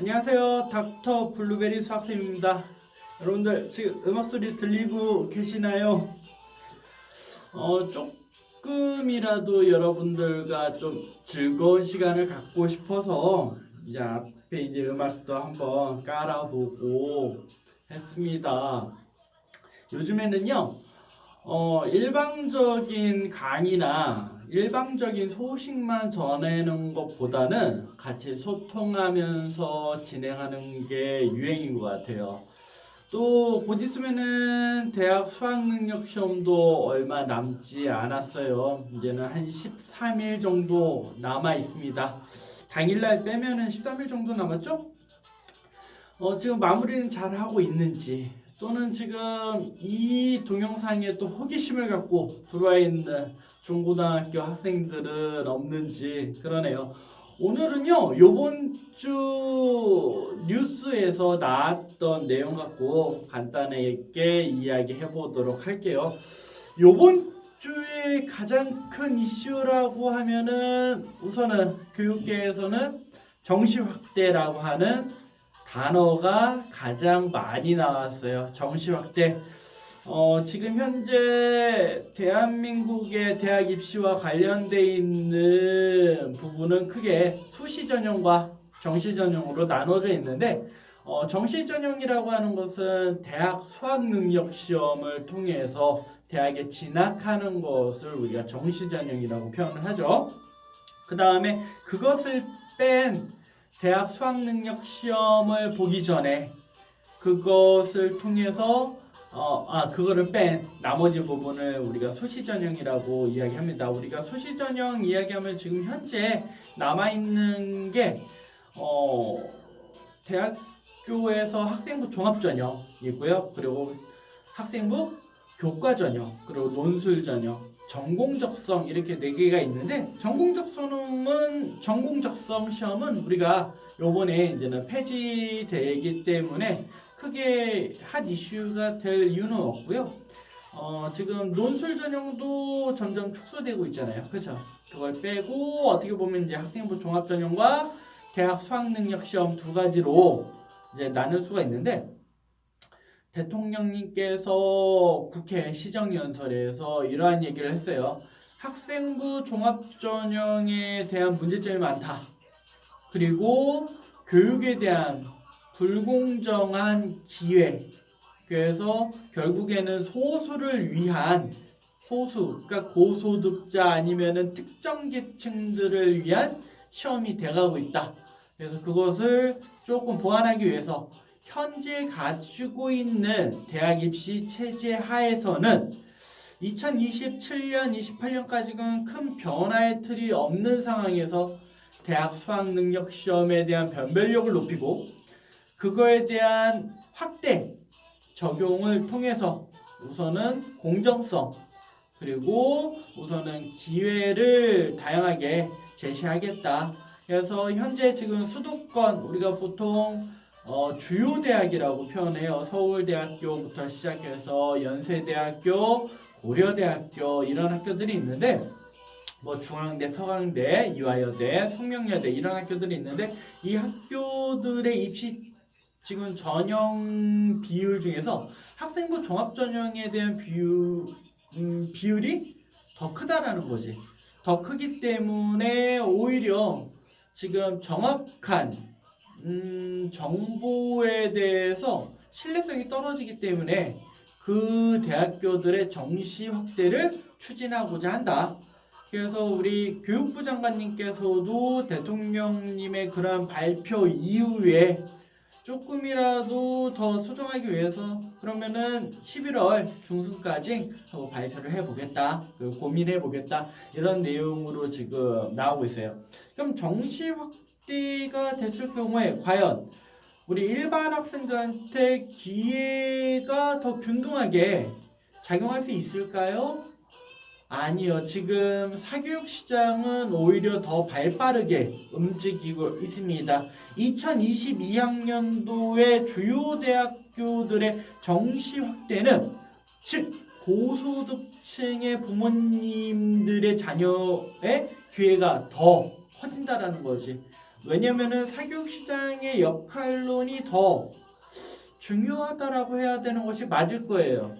안녕하세요. 닥터 블루베리 수학생입니다. 여러분들 지금 음악 소리 들리고 계시나요? 어, 조금이라도 여러분들과 좀 즐거운 시간을 갖고 싶어서 이제 앞에 이제 음악도 한번 깔아보고 했습니다. 요즘에는요, 어, 일방적인 강의나 일방적인 소식만 전하는 것보다는 같이 소통하면서 진행하는 게 유행인 것 같아요. 또 곧 있으면은 대학 수학 능력 시험도 얼마 남지 않았어요. 이제는 한 13일 정도 남아 있습니다. 당일날 빼면은 13일 정도 남았죠? 어, 지금 마무리는 잘 하고 있는지 또는 지금 이 동영상에 또 호기심을 갖고 들어와 있는 중고등학교 학생들은 없는지 그러네요. 오늘은요, 요번 주 뉴스에서 나왔던 내용 갖고 간단하게 이야기해 보도록 할게요. 요번 주에 가장 큰 이슈라고 하면은 우선은 교육계에서는 정시 확대라고 하는 단어가 가장 많이 나왔어요. 정시 확대. 어, 지금 현재 대한민국의 대학 입시와 관련돼 있는 부분은 크게 수시 전형과 정시 전형으로 나눠져 있는데 어, 정시 전형이라고 하는 것은 대학 수학 능력 시험을 통해서 대학에 진학하는 것을 우리가 정시 전형이라고 표현을 하죠. 그 다음에 그것을 뺀 대학 수학 능력 시험을 보기 전에 그것을 통해서 어, 아, 그거를 뺀 나머지 부분을 우리가 수시 전형이라고 이야기합니다. 우리가 수시 전형 이야기하면 지금 현재 남아 있는 게 어, 대학교에서 학생부 종합 전형 있고요. 그리고 학생부 교과 전형, 그리고 논술 전형, 전공 적성 이렇게 네 개가 있는데 전공 적성은 전공 적성 시험은 우리가 요번에 이제는 폐지되기 때문에 크게 핫 이슈가 될 이유는 없고요. 어, 지금 논술 전형도 점점 축소되고 있잖아요. 그렇죠? 그걸 빼고 어떻게 보면 이제 학생부 종합 전형과 대학 수학 능력 시험 두 가지로 이제 나눌 수가 있는데 대통령님께서 국회 시정연설에서 이러한 얘기를 했어요. 학생부 종합 전형에 대한 문제점이 많다. 그리고 교육에 대한 불공정한 기회. 그래서 결국에는 소수를 위한 소수, 그러니까 고소득자 아니면은 특정 계층들을 위한 시험이 돼가고 있다. 그래서 그것을 조금 보완하기 위해서 현재 가지고 있는 대학 입시 체제 하에서는 2027년, 28년까지는 큰 변화의 틀이 없는 상황에서 대학 수학 능력 시험에 대한 변별력을 높이고 그거에 대한 확대 적용을 통해서 우선은 공정성 그리고 우선은 기회를 다양하게 제시하겠다. 그래서 현재 지금 수도권 우리가 보통 어, 주요 대학이라고 표현해요. 서울대학교부터 시작해서 연세대학교, 고려대학교 이런 학교들이 있는데 뭐 중앙대, 서강대, 이화여대, 숙명여대 이런 학교들이 있는데 이 학교들의 입시 지금 전형 비율 중에서 학생부 종합 전형에 대한 비율 음, 비율이 더 크다라는 거지. 더 크기 때문에 오히려 지금 정확한 음, 정보에 대해서 신뢰성이 떨어지기 때문에 그 대학교들의 정시 확대를 추진하고자 한다. 그래서 우리 교육부 장관님께서도 대통령님의 그러한 발표 이후에 조금이라도 더 수정하기 위해서 그러면은 11월 중순까지 발표를 해보겠다, 그리고 고민해 보겠다 이런 내용으로 지금 나오고 있어요. 그럼 정시 확대가 됐을 경우에 과연 우리 일반 학생들한테 기회가 더 균등하게 작용할 수 있을까요? 아니요. 지금 사교육 시장은 오히려 더 발빠르게 움직이고 있습니다. 2022학년도의 주요 대학교들의 정시 확대는 즉 고소득층의 부모님들의 자녀의 기회가 더 커진다라는 거지. 왜냐면은 사교육 시장의 역할론이 더 중요하다라고 해야 되는 것이 맞을 거예요.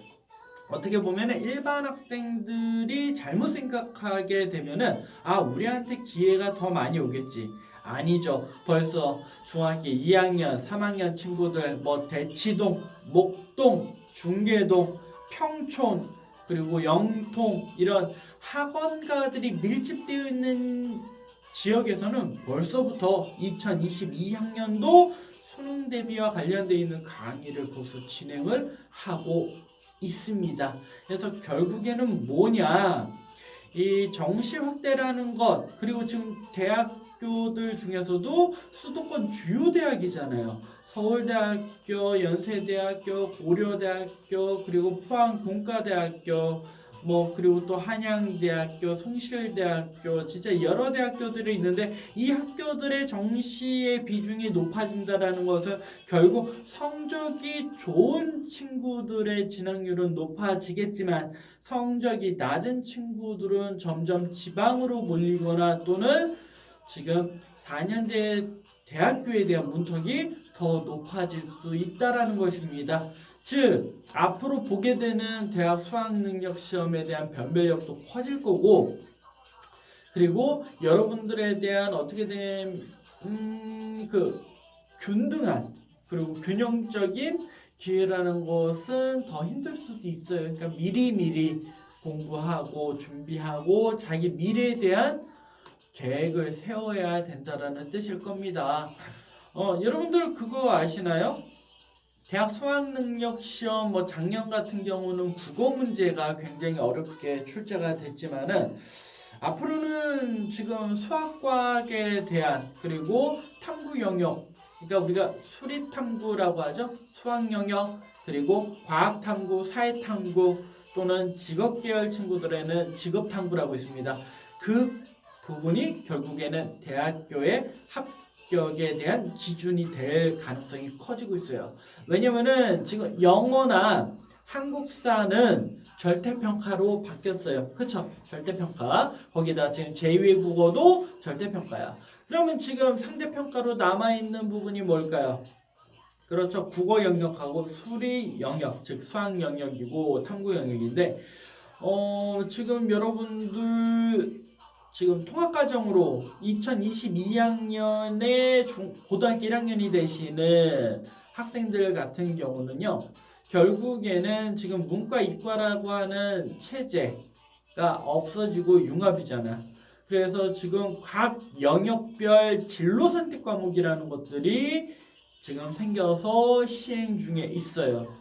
어떻게 보면은 일반 학생들이 잘못 생각하게 되면은 아 우리한테 기회가 더 많이 오겠지. 아니죠. 벌써 중학교 2학년, 3학년 친구들 뭐 대치동, 목동, 중계동, 평촌 그리고 영통 이런 학원가들이 밀집되어 있는 지역에서는 벌써부터 2022학년도 수능 대비와 관련되어 있는 강의를 벌써 진행을 하고 있습니다. 그래서 결국에는 뭐냐? 이 정시 확대라는 것 그리고 지금 대학교들 중에서도 수도권 주요 대학이잖아요. 서울대학교, 연세대학교, 고려대학교 그리고 포항 공과대학교 뭐 그리고 또 한양대학교, 숭실대학교 진짜 여러 대학교들이 있는데 이 학교들의 정시의 비중이 높아진다라는 것은 결국 성적이 좋은 친구들의 진학률은 높아지겠지만 성적이 낮은 친구들은 점점 지방으로 몰리거나 또는 지금 4년제 대학교에 대한 문턱이 더 높아질 수 있다라는 것입니다. 즉 앞으로 보게 되는 대학 수학 능력 시험에 대한 변별력도 커질 거고 그리고 여러분들에 대한 어떻게 된그 균등한 그리고 균형적인 기회라는 것은 더 힘들 수도 있어요. 그러니까 미리 미리 공부하고 준비하고 자기 미래에 대한 계획을 세워야 된다라는 뜻일 겁니다. 어, 여러분들 그거 아시나요? 대학 수학 능력 시험 뭐 작년 같은 경우는 국어 문제가 굉장히 어렵게 출제가 됐지만은 앞으로는 지금 수학과학에 대한 그리고 탐구 영역 그러니까 우리가 수리 탐구라고 하죠? 수학 영역 그리고 과학 탐구 사회 탐구 또는 직업 계열 친구들에는 직업 탐구라고 있습니다. 그 부분이 결국에는 대학교의 합 격에 대한 기준이 될 가능성이 커지고 있어요. 왜냐면은 지금 영어나 한국사는 절대평가로 바뀌었어요. 그쵸? 절대평가. 거기다 지금 제2외국어도 절대평가야. 그러면 지금 상대평가로 남아있는 부분이 뭘까요? 그렇죠. 국어 영역하고 수리 영역, 즉 수학 영역이고 탐구 영역인데, 어, 지금 여러분들 지금 통합과정으로 2022학년에 중, 고등학교 1학년이 되시는 학생들 같은 경우는요, 결국에는 지금 문과 이과라고 하는 체제가 없어지고 융합이잖아. 그래서 지금 각 영역별 진로 선택 과목이라는 것들이 지금 생겨서 시행 중에 있어요.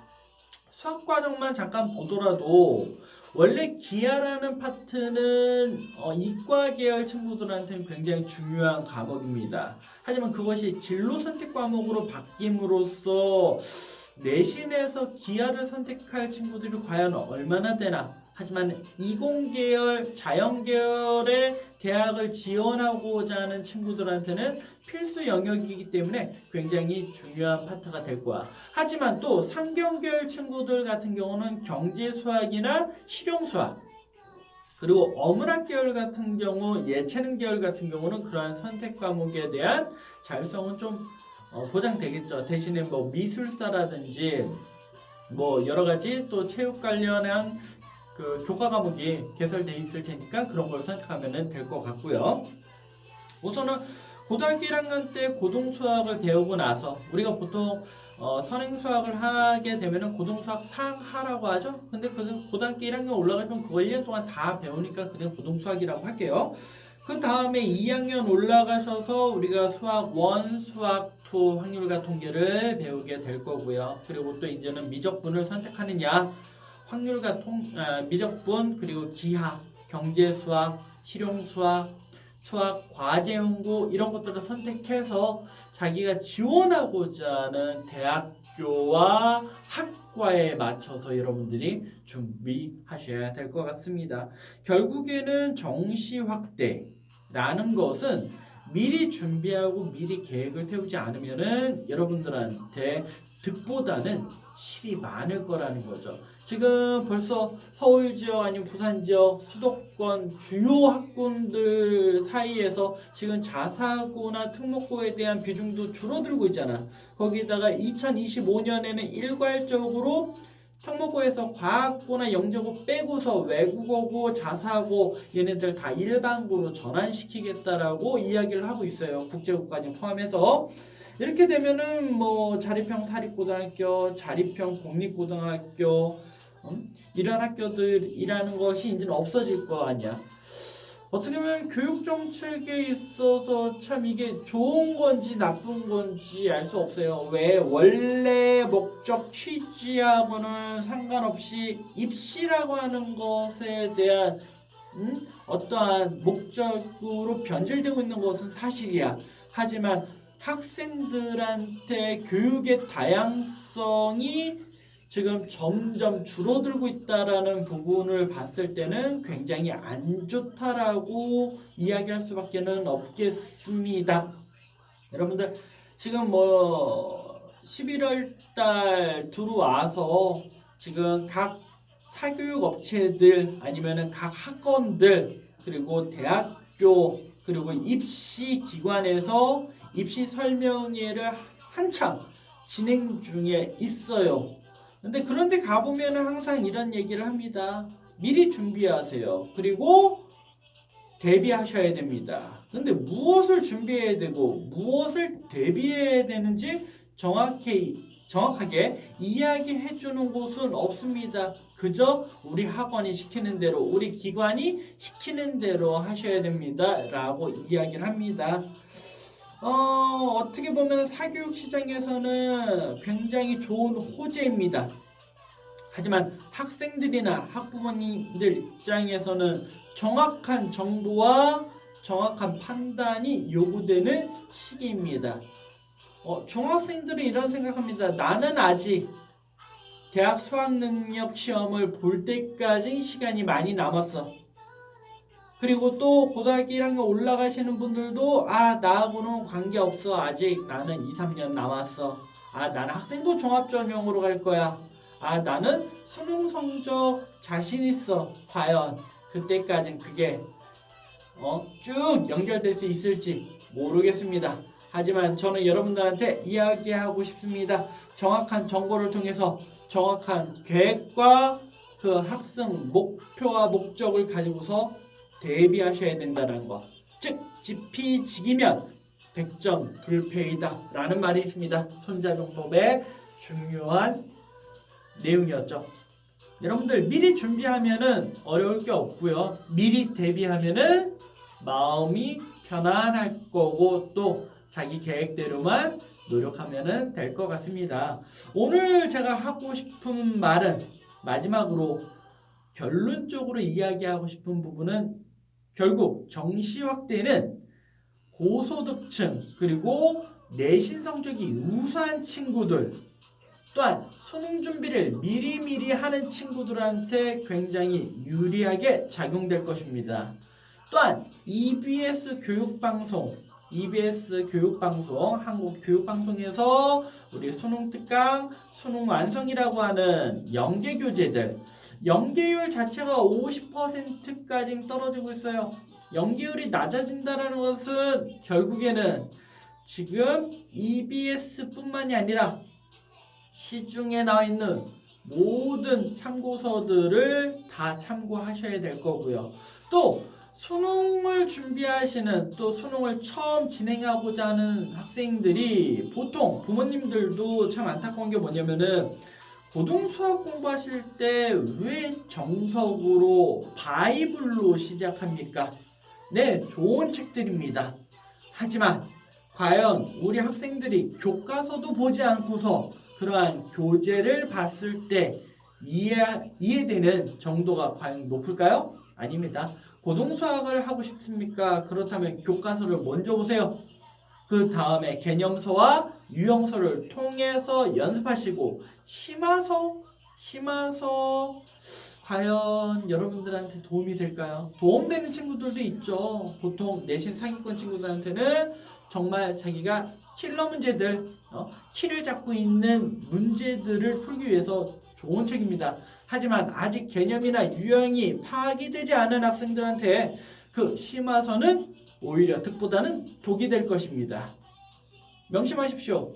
수학 과정만 잠깐 보더라도 원래 기하라는 파트는 어, 이과 계열 친구들한테는 굉장히 중요한 과목입니다. 하지만 그것이 진로 선택 과목으로 바뀜으로써 내신에서 기하를 선택할 친구들이 과연 얼마나 되나? 하지만 이공계열, 자연계열의 대학을 지원하고자 하는 친구들한테는 필수 영역이기 때문에 굉장히 중요한 파트가 될 거야. 하지만 또 상경계열 친구들 같은 경우는 경제 수학이나 실용 수학 그리고 어문학 계열 같은 경우 예체능 계열 같은 경우는 그러한 선택 과목에 대한 자율성은 좀 어, 보장되겠죠. 대신에 뭐 미술사라든지 뭐 여러 가지 또 체육 관련한 그 교과 과목이 개설돼 있을 테니까 그런 걸 선택하면 될 것 같고요. 우선은 고등학교 1학년 때 고등 수학을 배우고 나서 우리가 보통 어, 선행 수학을 하게 되면은 고등 수학 상하라고 하죠. 근데 그 고등학교 1학년 올라가면 그거 1년 동안 다 배우니까 그냥 고등 수학이라고 할게요. 그 다음에 2학년 올라가셔서 우리가 수학 1, 수학 2 확률과 통계를 배우게 될 거고요. 그리고 또 이제는 미적분을 선택하느냐 확률과 통, 아, 미적분 그리고 기하, 경제 수학, 실용 수학, 수학 과제 연구 이런 것들을 선택해서 자기가 지원하고자 하는 대학교와 학과에 맞춰서 여러분들이 준비하셔야 될 것 같습니다. 결국에는 정시 확대라는 것은 미리 준비하고 미리 계획을 세우지 않으면은 여러분들한테 득보다는 10이 많을 거라는 거죠. 지금 벌써 서울 지역 아니면 부산 지역 수도권 주요 학군들 사이에서 지금 자사고나 특목고에 대한 비중도 줄어들고 있잖아. 거기다가 2025년에는 일괄적으로 특목고에서 과학고나 영재고 빼고서 외국어고 자사고 얘네들 다 일반고로 전환시키겠다라고 이야기를 하고 있어요. 국제고까지 포함해서 이렇게 되면은 뭐 자립형 사립고등학교, 자립형 공립고등학교 음? 이런 학교들이라는 것이 이제는 없어질 거 아니야. 어떻게 보면 교육 정책에 있어서 참 이게 좋은 건지 나쁜 건지 알 수 없어요. 왜 원래 목적 취지하고는 상관없이 입시라고 하는 것에 대한 음? 어떠한 목적으로 변질되고 있는 것은 사실이야. 하지만 학생들한테 교육의 다양성이 지금 점점 줄어들고 있다라는 부분을 봤을 때는 굉장히 안 좋다라고 이야기할 수밖에 는 없겠습니다. 여러분들 지금 뭐 11월 달 들어와서 지금 각 사교육 업체들 아니면은 각 학원들 그리고 대학교 그리고 입시 기관에서 입시 설명회를 한창 진행 중에 있어요. 근데 그런데 가보면 항상 이런 얘기를 합니다. 미리 준비하세요. 그리고 대비하셔야 됩니다. 근데 무엇을 준비해야 되고 무엇을 대비해야 되는지 정확히 정확하게 이야기해 주는 곳은 없습니다. 그저 우리 학원이 시키는 대로 우리 기관이 시키는 대로 하셔야 됩니다 라고 이야기를 합니다. 어, 어떻게 보면 사교육 시장에서는 굉장히 좋은 호재입니다. 하지만 학생들이나 학부모님들 입장에서는 정확한 정보와 정확한 판단이 요구되는 시기입니다. 어, 중학생들은 이런 생각합니다. 나는 아직 대학 수학 능력 시험을 볼 때까지 시간이 많이 남았어. 그리고 또 고등학교 1학년 올라가시는 분들도 아 나하고는 관계없어. 아직 나는 2, 3년 남았어. 아 나는 학생부 종합전형으로 갈 거야. 아 나는 수능 성적 자신 있어. 과연 그때까진 그게 어, 쭉 연결될 수 있을지 모르겠습니다. 하지만 저는 여러분들한테 이야기하고 싶습니다. 정확한 정보를 통해서 정확한 계획과 그 학생 목표와 목적을 가지고서 대비하셔야 된다는 거. 즉 지피지기면 100점 불패이다 라는 말이 있습니다. 손자병법의 중요한 내용이었죠. 여러분들 미리 준비하면은 어려울 게 없고요. 미리 대비하면은 마음이 편안할 거고 또 자기 계획대로만 노력하면은 될 것 같습니다. 오늘 제가 하고 싶은 말은 마지막으로 결론적으로 이야기하고 싶은 부분은 결국 정시 확대는 고소득층 그리고 내신 성적이 우수한 친구들 또한 수능 준비를 미리미리 하는 친구들한테 굉장히 유리하게 작용될 것입니다. 또한 EBS 교육방송, EBS 교육방송, 한국 교육방송에서 우리 수능 특강, 수능 완성이라고 하는 연계 교재들 연계율 자체가 50%까지 떨어지고 있어요. 연계율이 낮아진다는 것은 결국에는 지금 EBS뿐만이 아니라 시중에 나와 있는 모든 참고서들을 다 참고하셔야 될 거고요. 또 수능을 준비하시는 또 수능을 처음 진행하고자 하는 학생들이 보통 부모님들도 참 안타까운 게 뭐냐면은 고등 수학 공부하실 때 왜 정석으로 바이블로 시작합니까? 네, 좋은 책들입니다. 하지만 과연 우리 학생들이 교과서도 보지 않고서 그러한 교재를 봤을 때 이해, 이해되는 정도가 과연 높을까요? 아닙니다. 고등 수학을 하고 싶습니까? 그렇다면 교과서를 먼저 보세요. 그 다음에 개념서와 유형서를 통해서 연습하시고 심화서, 심화서 과연 여러분들한테 도움이 될까요? 도움되는 친구들도 있죠. 보통 내신 상위권 친구들한테는 정말 자기가 킬러 문제들, 어, 키를 잡고 있는 문제들을 풀기 위해서 좋은 책입니다. 하지만 아직 개념이나 유형이 파악이 되지 않은 학생들한테 그 심화서는 오히려 득보다는 독이 될 것입니다. 명심하십시오.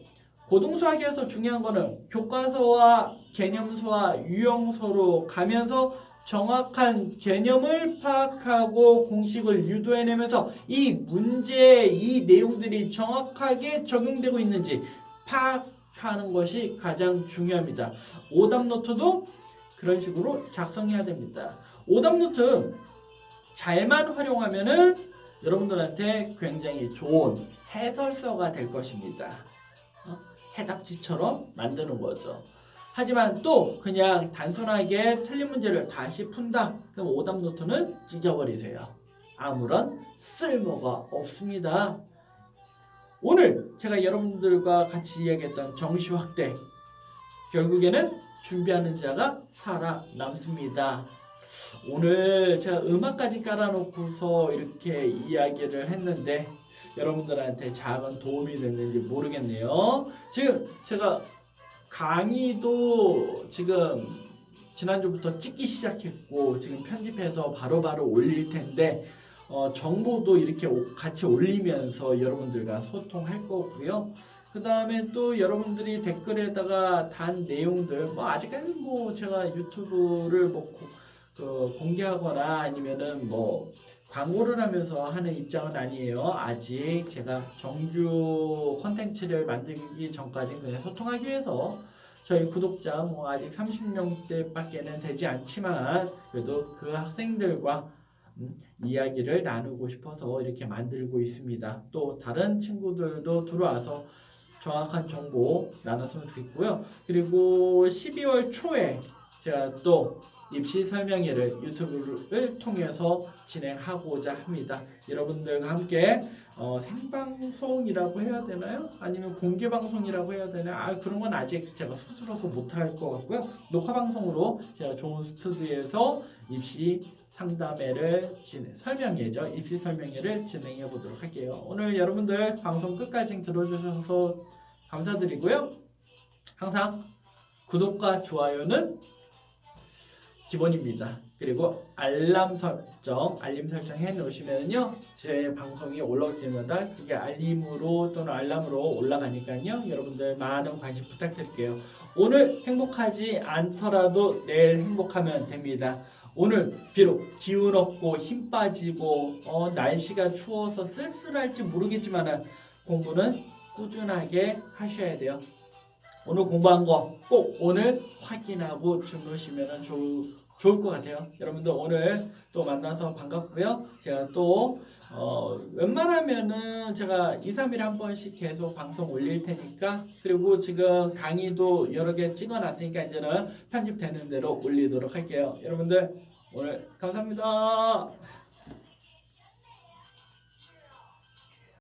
고등수학에서 중요한 거는 교과서와 개념서와 유형서로 가면서 정확한 개념을 파악하고 공식을 유도해내면서 이 문제, 이 내용들이 정확하게 적용되고 있는지 파악하는 것이 가장 중요합니다. 오답 노트도 그런 식으로 작성해야 됩니다. 오답 노트 잘만 활용하면은 여러분들한테 굉장히 좋은 해설서가 될 것입니다. 어? 해답지처럼 만드는 거죠. 하지만 또 그냥 단순하게 틀린 문제를 다시 푼다. 그럼 오답 노트는 찢어버리세요. 아무런 쓸모가 없습니다. 오늘 제가 여러분들과 같이 이야기했던 정시 확대 결국에는 준비하는 자가 살아남습니다. 오늘 제가 음악까지 깔아놓고서 이렇게 이야기를 했는데 여러분들한테 작은 도움이 됐는지 모르겠네요. 지금 제가 강의도 지금 지난주부터 찍기 시작했고 지금 편집해서 바로바로 올릴 텐데 어, 정보도 이렇게 오- 같이 올리면서 여러분들과 소통할 거고요. 그 다음에 또 여러분들이 댓글에다가 단 내용들 뭐 아직까지 뭐 제가 유튜브를 뭐 고- 그 공개하거나 아니면은 뭐 광고를 하면서 하는 입장은 아니에요. 아직 제가 정규 컨텐츠를 만들기 전까지는 그냥 소통하기 위해서 저희 구독자 뭐 아직 30명대밖에는 되지 않지만 그래도 그 학생들과 음, 이야기를 나누고 싶어서 이렇게 만들고 있습니다. 또 다른 친구들도 들어와서 정확한 정보 나눴으면 좋겠고요. 그리고 12월 초에 제가 또 입시 설명회를 유튜브를 통해서 진행하고자 합니다. 여러분들과 함께 어, 생방송이라고 해야 되나요? 아니면 공개 방송이라고 해야 되나요? 아 그런 건 아직 제가 스스로서 못할 것 같고요. 녹화 방송으로 제가 좋은 스튜디오에서 입시 상담회를 진행, 설명회죠. 입시 설명회를 진행해 보도록 할게요. 오늘 여러분들 방송 끝까지 들어주셔서 감사드리고요. 항상 구독과 좋아요는 기본입니다. 그리고 알람 설정, 알림 설정 해 놓으시면요. 제 방송이 올라올 때마다 그게 알림으로 또는 알람으로 올라가니까요. 여러분들 많은 관심 부탁드릴게요. 오늘 행복하지 않더라도 내일 행복하면 됩니다. 오늘 비록 기운 없고 힘 빠지고 어, 날씨가 추워서 쓸쓸할지 모르겠지만 공부는 꾸준하게 하셔야 돼요. 오늘 공부한 거 꼭 오늘 확인하고 주무시면 좋을, 좋을 것 같아요. 여러분들 오늘 또 만나서 반갑고요. 제가 또 어, 웬만하면은 제가 2, 3일에 한 번씩 계속 방송 올릴 테니까 그리고 지금 강의도 여러 개 찍어놨으니까 이제는 편집되는 대로 올리도록 할게요. 여러분들 오늘 감사합니다.